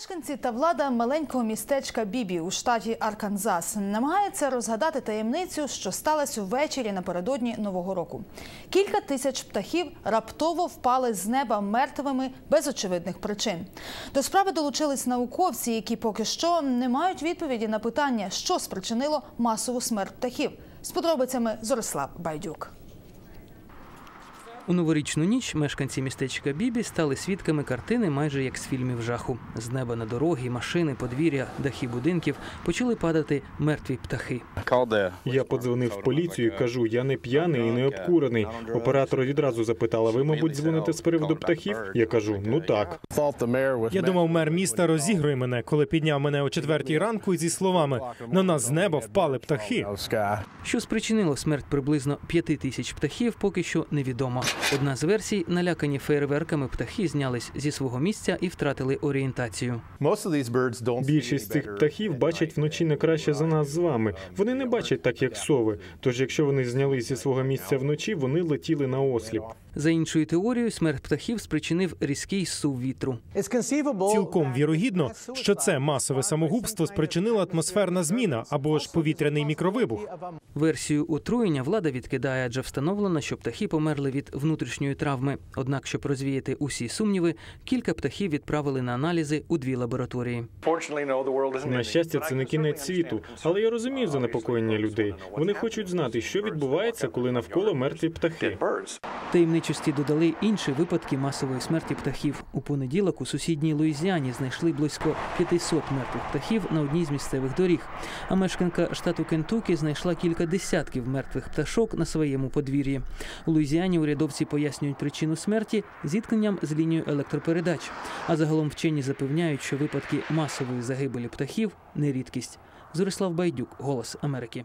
Мешканці та влада маленького містечка Бібі у штаті Арканзас намагаються розгадати таємницю, що сталася ввечері напередодні нового року. Кілька тисяч птахів раптово впали з неба мертвими без очевидних причин. До справи долучились науковці, які поки що не мають відповіді на питання, що спричинило масову смерть птахів. З подробицями Зорислав Байдюк. У новорічну ніч мешканці містечка Бібі стали свідками картини майже як з фільмів жаху. З неба на дороги, машини, подвір'я, дахи будинків почали падати мертві птахи. Я подзвонив в поліцію і кажу, я не п'яний і не обкурений. Оператор відразу запитала, ви, мабуть, дзвоните з приводу птахів? Я кажу, ну так. Я думав, мер міста розігрує мене, коли підняв мене о четвертій ранку І зі словами на нас з неба впали птахи. Що спричинило смерть приблизно п'яти тисяч птахів, поки що невідомо. Одна з версій налякані фейерверками птахи знялись зі свого місця і втратили орієнтацію. Більшість цих птахів бачать вночі не краще за нас з вами. Вони не бачать так, як сови. Тож, якщо вони знялись зі свого місця вночі, вони летіли на осліп. За іншою теорією, смерть птахів спричинив різкий сув вітру. Цілком вірогідно, що це масове самогубство спричинила атмосферна зміна або ж повітряний мікровибух. Версію отруєння влада відкидає, адже встановлено, що птахи померли від внутрішньої травми. Однак, щоб розвіяти усі сумніви, кілька птахів відправили на аналізи у дві лабораторії. На щастя, це не кінець світу, але я розумію занепокоєння людей. Вони хочуть знати, що відбувається, коли навколо мертві птахи. Таємничості додали інші випадки масової смерті птахів. У понеділок у сусідній Луїзіані знайшли близько 500 мертвих птахів на одній з місцевих доріг. А мешканка штату Кентукі знайшла кілька десятків мертвих пташок на своєму подвір'ї. У Луїзіані урядовці пояснюють причину смерті зіткненням з лінією електропередач. А загалом вчені запевняють, що випадки масової загибелі птахів не рідкість. Зорислав Байдюк, Голос Америки.